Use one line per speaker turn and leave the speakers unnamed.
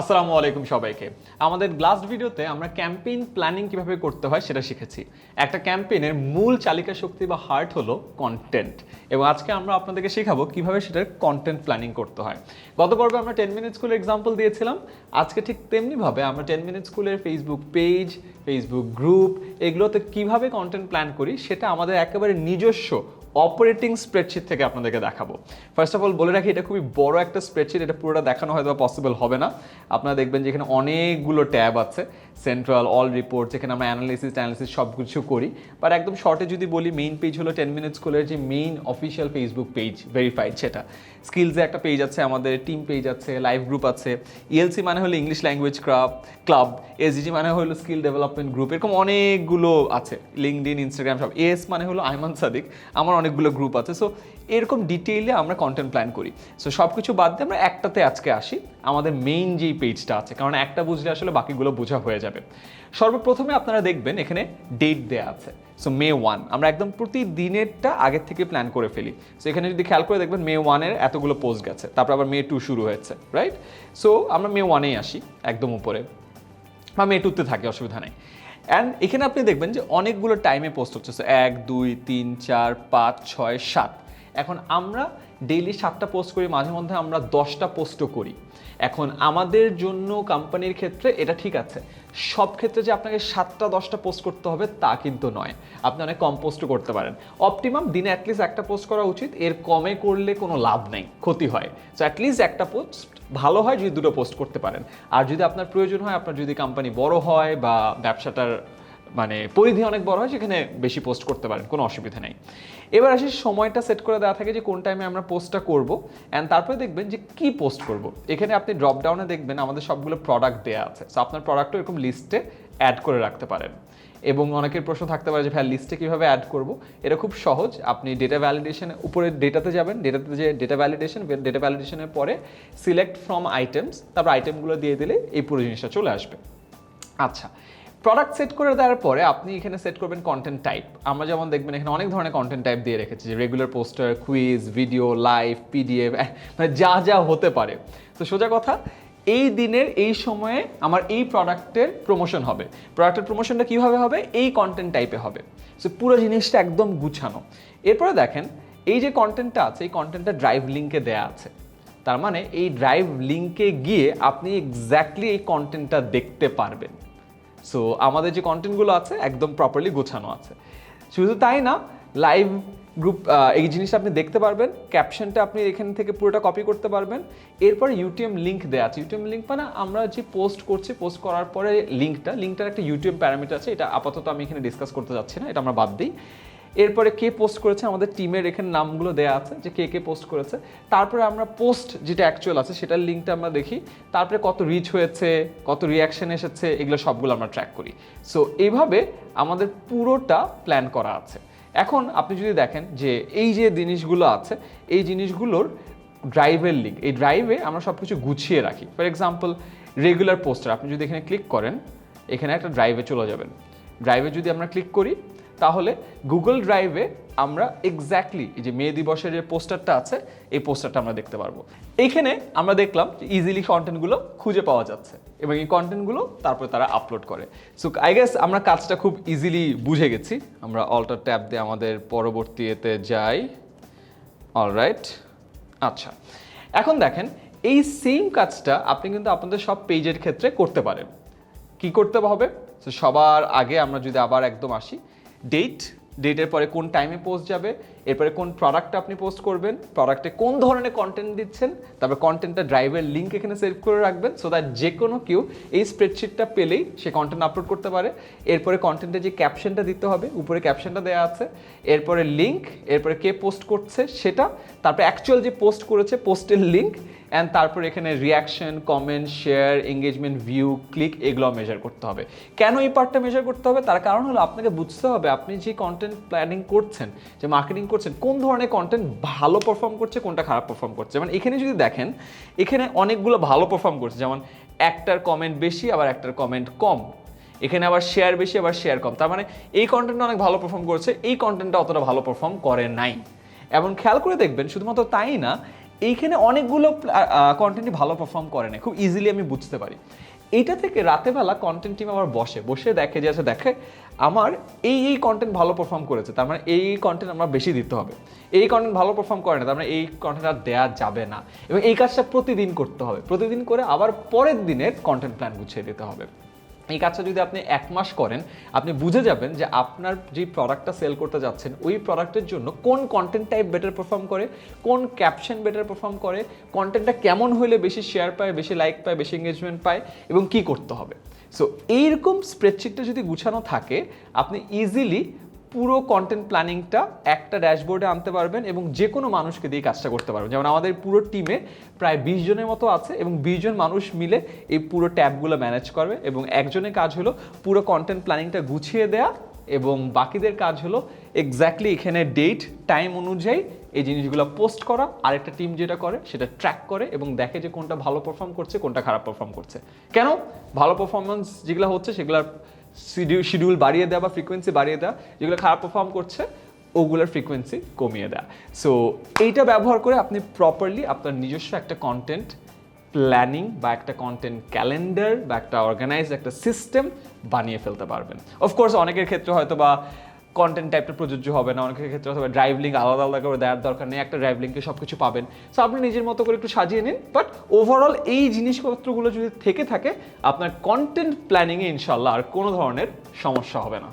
আসসালামু আলাইকুম সবাইকে। আমাদের লাস্ট ভিডিওতে আমরা ক্যাম্পেইন প্ল্যানিং কীভাবে করতে হয় সেটা শিখেছি। একটা ক্যাম্পেইনের মূল চালিকা শক্তি বা হার্ট হলো কন্টেন্ট এবং আজকে আমরা আপনাদেরকে শেখাবো কীভাবে সেটার কন্টেন্ট প্ল্যানিং করতে হয়। গত পর্বে আমরা টেন মিনিট স্কুলের এক্সাম্পল দিয়েছিলাম। আজকে ঠিক তেমনিভাবে আমরা টেন মিনিট স্কুলের ফেসবুক পেজ ফেসবুক গ্রুপ এগুলোতে কীভাবে কন্টেন্ট প্ল্যান করি সেটা আমাদের একেবারে নিজস্ব অপারেটিং স্প্রেডশিট থেকে আপনাদেরকে দেখাবো। ফার্স্ট অফ অল বলে রাখি, এটা খুবই বড় একটা স্প্রেডশিট এটা পুরোটা দেখানো হয়তো পসিবল হবে না। আপনারা দেখবেন যে এখানে অনেকগুলো ট্যাব আছে। সেন্ট্রাল অল রিপোর্ট যেখানে আমরা অ্যানালিসিস অ্যানালিসিস সব কিছু করি। বাট একদম শর্টে যদি বলি মেইন পেজ হলো টেন মিনিট স্কুলের যে main official Facebook page verified সেটা। স্কিলসে একটা পেজ আছে, আমাদের টিম পেজ আছে লাইভ গ্রুপ আছে। ইএলসি মানে হলো English language club club SDG মানে হলো স্কিল ডেভেলপমেন্ট গ্রুপ এরকম অনেকগুলো আছে। লিঙ্কড ইন ইনস্টাগ্রাম সব এস মানে হলো আইমান সাদিক, আমার অনেকগুলো গ্রুপ আছে। সো এরকম ডিটেইলে আমরা কন্টেন্ট প্ল্যান করি। সো সব কিছু বাদ দিয়ে আমরা একটাতে আজকে আসি। আমাদের মেইন যেই পেজটা আছে, কারণ একটা বুঝলে আসলে বাকিগুলো বোঝা হয়ে যাবে। সর্বপ্রথমে আপনারা দেখবেন এখানে ডেট দেয়া আছে। সো মে ওয়ান আমরা একদম প্রতিদিনেরটা আগের থেকে প্ল্যান করে ফেলি। সো এখানে যদি খেয়াল করে দেখবেন মে ওয়ানের এতগুলো পোস্ট গেছে। তারপর আবার মে টু শুরু হয়েছে রাইট সো আমরা মে ওয়ানেই আসি একদম উপরে। বা মে টুতে থাকে অসুবিধা নেই। অ্যান্ড এখানে আপনি দেখবেন যে অনেকগুলো টাইমে পোস্ট হচ্ছে। So, এক দুই তিন চার পাঁচ ছয় সাত। এখন আমরা ডেইলি সাতটা পোস্ট করি মাঝে মধ্যে আমরা দশটা পোস্টও করি। এখন আমাদের জন্য কোম্পানির ক্ষেত্রে এটা ঠিক আছে। সব ক্ষেত্রে যে আপনাকে সাতটা, দশটা পোস্ট করতে হবে তা কিন্তু নয়। আপনি অনেক কম পোস্টও করতে পারেন। অপটিমাম দিনে অ্যাটলিস্ট একটা পোস্ট করা উচিত। এর কমে করলে কোনো লাভ নেই, ক্ষতি হয়। সো অ্যাটলিস্ট একটা পোস্ট ভালো হয় যদি দুটো পোস্ট করতে পারেন। আর যদি আপনার প্রয়োজন হয়, আপনার যদি কোম্পানি বড় হয় বা ব্যবসাটার মানে পরিধি অনেক বড় হয়, সেখানে বেশি পোস্ট করতে পারেন, কোনো অসুবিধা নেই। এবার আসি, সময়টা সেট করে দেওয়া থাকে যে কোন টাইমে আমরা পোস্টটা করব অ্যান্ড তারপরে দেখবেন যে কি পোস্ট করব। এখানে আপনি ড্রপ ডাউনে দেখবেন আমাদের সবগুলো প্রোডাক্ট দেওয়া আছে। সো আপনার প্রোডাক্টও এরকম লিস্টে অ্যাড করে রাখতে পারেন। এবং অনেকের প্রশ্ন থাকতে পারে যে ভাই লিস্টে কীভাবে অ্যাড করব? এটা খুব সহজ। আপনি ডেটা ভ্যালিডেশনের উপরে ডেটাতে যাবেন। ডেটাতে যে ডেটা ভ্যালিডেশন ডেটা ভ্যালিডেশনের পরে সিলেক্ট ফ্রম আইটেমস তারপর আইটেমগুলো দিয়ে দিলে এই পুরো জিনিসটা চলে আসবে। আচ্ছা প্রোডাক্ট সেট করে দেওয়ার পরে আপনি এখানে সেট করবেন কন্টেন্ট টাইপ আমরা যেমন দেখবেন এখানে অনেক ধরনের কন্টেন্ট টাইপ দিয়ে রেখেছি, যে regular poster quiz video live PDF মানে যা যা হতে পারে। তো সোজা কথা, এই দিনের, এই সময়ে আমার এই প্রোডাক্টের প্রমোশন হবে। প্রোডাক্টের প্রমোশনটা কীভাবে হবে? এই কন্টেন্ট টাইপে হবে। সো পুরো জিনিসটা একদম গুছানো। এরপরে দেখেন, এই যে কন্টেন্টটা আছে, এই কন্টেন্টটা ড্রাইভ লিঙ্কে দেয়া আছে। তার মানে এই ড্রাইভ লিঙ্কে গিয়ে আপনি এক্স্যাক্টলি এই কন্টেন্টটা দেখতে পারবেন। সো আমাদের যে কন্টেন্টগুলো আছে একদম প্রপারলি গোছানো আছে। শুধু তাই না লাইভ গ্রুপ এই জিনিসটা আপনি দেখতে পারবেন ক্যাপশনটা আপনি এখান থেকে পুরোটা কপি করতে পারবেন। এরপর ইউটিএম লিঙ্ক দেওয়া আছে। ইউটিএম লিঙ্ক মানে আমরা যে পোস্ট করছি পোস্ট করার পরে লিঙ্কটা লিঙ্কটার একটা ইউটিএম প্যারামিটার আছে, এটা আপাতত আমি এখানে ডিসকাস করতে যাচ্ছি না, এটা আমরা বাদ দিই। এরপরে কে পোস্ট করেছে? আমাদের টিমের এখানে নামগুলো দেওয়া আছে যে কে কে পোস্ট করেছে। তারপরে আমরা পোস্ট যেটা অ্যাকচুয়াল আছে, সেটার লিঙ্কটা আমরা দেখি। তারপরে কত রিচ হয়েছে, কত রিয়াকশন এসেছে, এগুলো সবগুলো আমরা ট্র্যাক করি। সো এইভাবে আমাদের পুরোটা প্ল্যান করা আছে। এখন আপনি যদি দেখেন যে এই যে জিনিসগুলো আছে, এই জিনিসগুলোর ড্রাইভের লিঙ্ক এই ড্রাইভে আমরা সব কিছু গুছিয়ে রাখি। ফর এক্সাম্পল রেগুলার পোস্টার আপনি যদি এখানে ক্লিক করেন, এখানে একটা ড্রাইভে চলে যাবেন। ড্রাইভে যদি আমরা ক্লিক করি তাহলে গুগল ড্রাইভে আমরা এক্স্যাক্টলি এই যে মে দিবসের যে পোস্টারটা আছে, এই পোস্টারটা আমরা দেখতে পারব। এইখানে আমরা দেখলাম যে ইজিলি কন্টেন্টগুলো খুঁজে পাওয়া যাচ্ছে এবং এই কন্টেন্টগুলো তারপরে তারা আপলোড করে। সো আই গেস আমরা কাজটা খুব ইজিলি বুঝে গেছি। আমরা অল্টার ট্যাব দিয়ে আমাদের পরবর্তী এতে যাই। অলরাইট আচ্ছা। এখন দেখেন, এই সেম কাজটা আপনি কিন্তু আপনাদের সব পেজের ক্ষেত্রে করতে পারেন। কি করতে হবে? সবার আগে আমরা যদি আবার একদম আসি ডেট ডেটের পরে কোন টাইমে পোস্ট যাবে এরপরে কোন প্রোডাক্টটা আপনি পোস্ট করবেন প্রোডাক্টে কোন ধরনের কন্টেন্ট দিচ্ছেন, তারপর কন্টেন্টটা ড্রাইভের লিঙ্ক এখানে সেভ করে রাখবেন সো দ্যাট যে কোনো কেউ এই স্প্রেডশিটটা পেলেই সে কন্টেন্ট আপলোড করতে পারে। এরপরে কন্টেন্টে যে ক্যাপশনটা দিতে হবে, উপরে ক্যাপশনটা দেওয়া আছে এরপরে লিঙ্ক এরপরে কে পোস্ট করছে সেটা, তারপরে অ্যাকচুয়াল যে পোস্ট করেছে পোস্টের লিঙ্ক অ্যান্ড তারপর এখানে reaction comment share engagement view click এগুলো মেজার করতে হবে। কেন এই পার্টটা মেজার করতে হবে? তার কারণ হলো আপনাকে বুঝতে হবে, আপনি যে কন্টেন্ট প্ল্যানিং করছেন, যে মার্কেটিং করছেন, কোন ধরনের কন্টেন্ট ভালো পারফর্ম করছে, কোনটা খারাপ পারফর্ম করছে? মানে এখানে যদি দেখেন, এখানে অনেকগুলো ভালো পারফর্ম করছে। যেমন একটার কমেন্ট বেশি, আবার একটার কমেন্ট কম। এখানে আবার শেয়ার বেশি, আবার শেয়ার কম। তার মানে এই কন্টেন্টটা অনেক ভালো পারফর্ম করছে, এই কন্টেন্টটা অতটা ভালো পারফর্ম করে নাই। এবং খেয়াল করে দেখবেন, শুধুমাত্র তাই না এইখানে অনেকগুলো কন্টেন্টই ভালো পারফর্ম করে না খুব ইজিলি আমি বুঝতে পারি। এটা থেকে রাতেবেলা কন্টেন্ট টিম আবার বসে বসে দেখে যে আচ্ছা দেখে, আমার এই এই কন্টেন্ট ভালো পারফর্ম করেছে, তার মানে এই কন্টেন্ট আমরা বেশি দিতে হবে। এই কন্টেন্ট ভালো পারফর্ম করে না, তার মানে এই কন্টেন্ট আর দেওয়া যাবে না। এবং এই কাজটা প্রতিদিন করতে হবে। প্রতিদিন করে আবার পরের দিনের কন্টেন্ট প্ল্যান গুছিয়ে দিতে হবে। এই কাজটা যদি আপনি এক মাস করেন, আপনি বুঝে যাবেন যে আপনার যে প্রোডাক্টটা সেল করতে যাচ্ছেন, ওই প্রোডাক্টের জন্য কোন কন্টেন্ট টাইপ বেটার পারফর্ম করে, কোন ক্যাপশন বেটার পারফর্ম করে কন্টেন্টটা কেমন হলে বেশি শেয়ার পায়, বেশি লাইক পায়, বেশি এঙ্গেজমেন্ট পায় এবং কি করতে হবে। সো এইরকম স্প্রেডশিটটা যদি গুছানো থাকে, আপনি ইজিলি পুরো কন্টেন্ট প্ল্যানিংটা একটা ড্যাশবোর্ডে আনতে পারবেন এবং যে কোনো মানুষকে দিয়ে কাজটা করতে পারবেন। যেমন আমাদের পুরো টিমে প্রায় বিশ জনের মতো আছে এবং বিশ জন মানুষ মিলে এই পুরো ট্যাবগুলো ম্যানেজ করবে এবং একজনের কাজ হলো পুরো কন্টেন্ট প্ল্যানিংটা গুছিয়ে দেয়া এবং বাকিদের কাজ হলো এক্স্যাক্টলি এখানে ডেট টাইম অনুযায়ী এই জিনিসগুলো পোস্ট করা। আরেকটা টিম যেটা করে সেটা ট্র্যাক করে এবং দেখে যে কোনটা ভালো পারফর্ম করছে, কোনটা খারাপ পারফর্ম করছে। কেন? ভালো পারফরমেন্স যেগুলো হচ্ছে সেগুলোর শিডিউল বাড়িয়ে দেওয়া বা ফ্রিকোয়েন্সি বাড়িয়ে দেওয়া, যেগুলো খারাপ পারফর্ম করছে, ওগুলোর ফ্রিকোয়েন্সি কমিয়ে দেওয়া। সো এইটা ব্যবহার করে আপনি প্রপারলি আপনার নিজস্ব একটা কন্টেন্ট প্ল্যানিং বা একটা কন্টেন্ট ক্যালেন্ডার বা একটা অর্গানাইজ একটা সিস্টেম বানিয়ে ফেলতে পারবেন। অফকোর্স অনেকের ক্ষেত্রে হয়তো বা কন্টেন্ট টাইপটা প্রযোজ্য হবে না, অনেকের ক্ষেত্রে অথবা ড্রাইভ লিঙ্ক আলাদা আলাদা করে দেওয়ার দরকার নেই, একটা ড্রাইভ লিঙ্কে সব কিছু পাবেন। সো আপনি নিজের মতো করে একটু সাজিয়ে নিন বাট ওভারঅল এই জিনিসপত্রগুলো যদি থেকে থাকে, আপনার কন্টেন্ট প্ল্যানিংয়ে ইনশাল্লাহ আর কোনো ধরনের সমস্যা হবে না।